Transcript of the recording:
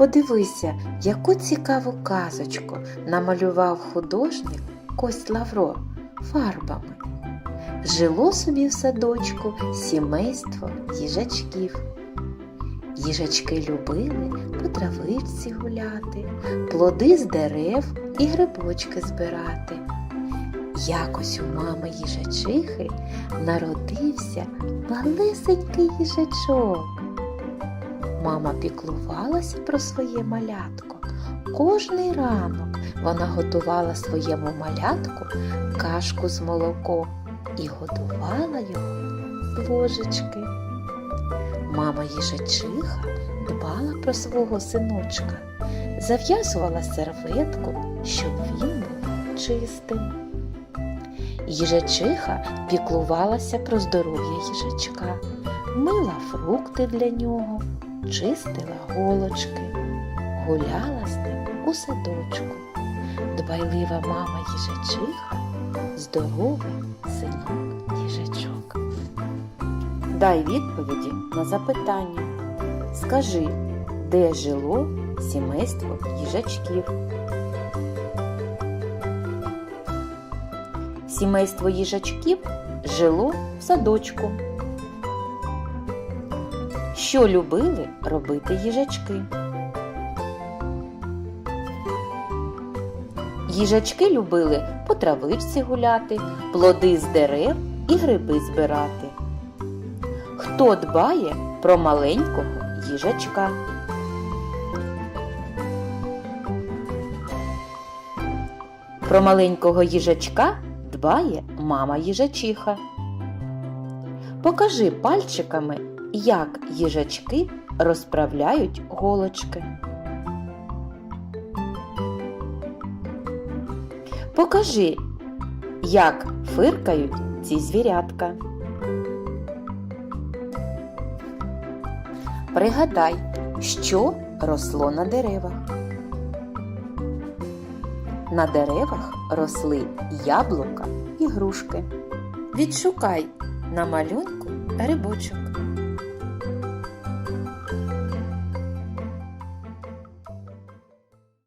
Подивися, яку цікаву казочку намалював художник Кость Лавро фарбами. Жило собі в садочку сімейство їжачків. Їжачки любили по травичці гуляти, плоди з дерев і грибочки збирати. Якось у мами їжачихи народився малесенький їжачок. Мама піклувалася про своє малятко. Кожний ранок вона готувала своєму малятку кашку з молоком і годувала його з ложечки. Мама їжачиха дбала про свого синочка, зав'язувала серветку, щоб він був чистим. Їжачиха піклувалася про здоров'я їжачка, мила фрукти для нього, чистила голочки, гуляла з ним у садочку. Дбайлива мама їжачиха, здоровий синок їжачок. Дай відповіді на запитання. Скажи, де жило сімейство їжачків? Сімейство їжачків жило в садочку. Що любили робити їжачки? Їжачки любили по травичці гуляти, плоди з дерев і гриби збирати. Хто дбає про маленького їжачка? Про маленького їжачка дбає мама їжачиха. Покажи пальчиками, як їжачки розправляють голочки. Покажи, як фиркають ці звірятка. Пригадай, що росло на деревах. На деревах росли яблука і грушки. Відшукай на малюнку грибочок.